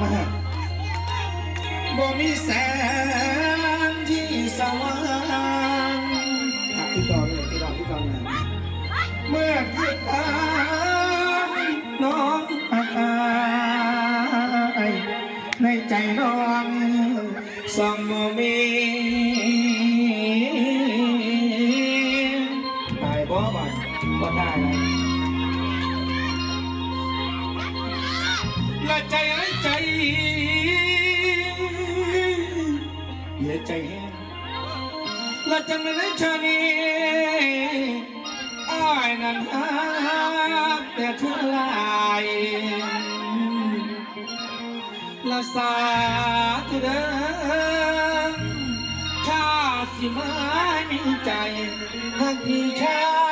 น้องกระเดียบ่มีแสงที่สว่างที่ต่อเลยที่ต่อที่ต่อเลยเมื่อคืนตามน้องอายในใจน้องสองบ่มี ละใจละใจ เหลือใจแห้งละจังเลยชานีอ้ายนั้นหาแต่เธอลายละสาธุเดิมข้าสิมามีใจหักพี่ชา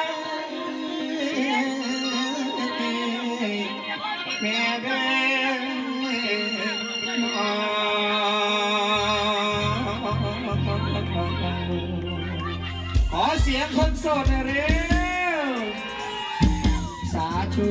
ขอเสียงคนโสดหน่อยเร็ว สาธุ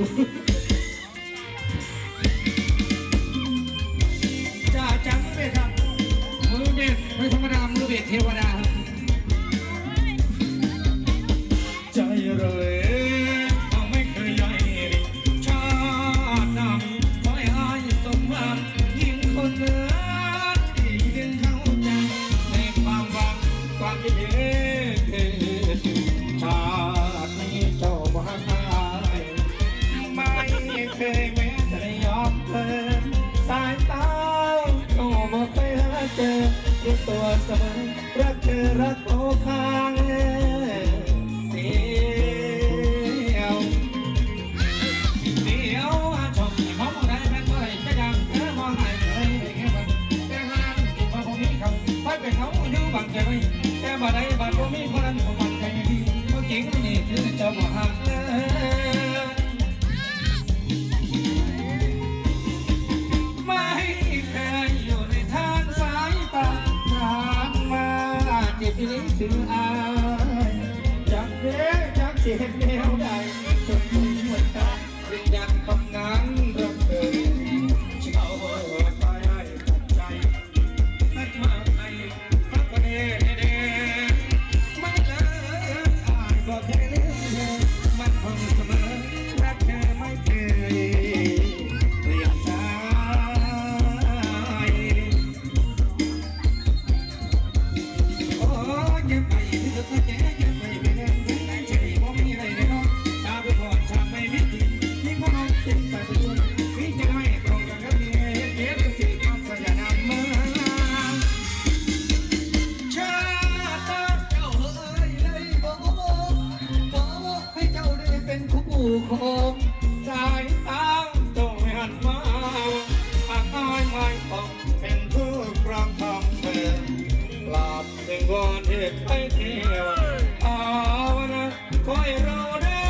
อด้วยตัวเสมอรักเธอรักโอข้างเดียวเดียวอาชมที่ผมได้เป็นเมื่อไรจะยังเธอมองไหนเลยแค่บันแต่งานที่มาผมมีเขาไปเป็นเขาอยู่บังใจไว้แต่บ่ได้บัดผมมีคนนั้นผมบังใจไม่ดีเขาะจริงนี่คือเจ้าบ่หักเลย เจ็ คู่ของสายตาจงหันมาหากายไม่ต้องเป็นผู้ครองทองเธอหลับถึงวันเหตุไปเที่ยวเอานะคอยเรอได้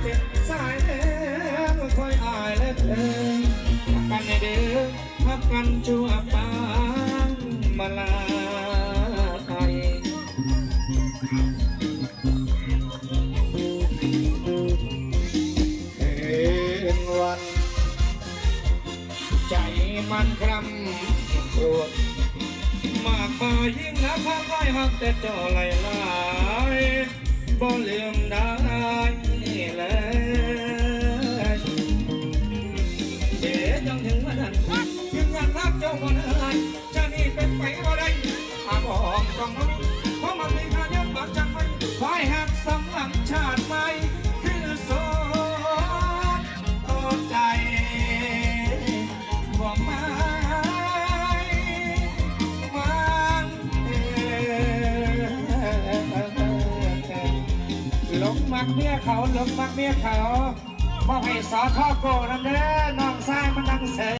เจ็บสายแล้คอยอายและเธอพักกันในเดือพักกันชั่วปานมาลาไเมันคร่ำครวดมากมายยิ่งนักพักไว้หักแต่เจ้าไหลไหลบ่ลืมได้ หลงมักเมียเขาหลงมักเมียเขาบอกให้สอทอโกนั่นเด้อน้องชายมันดังเสย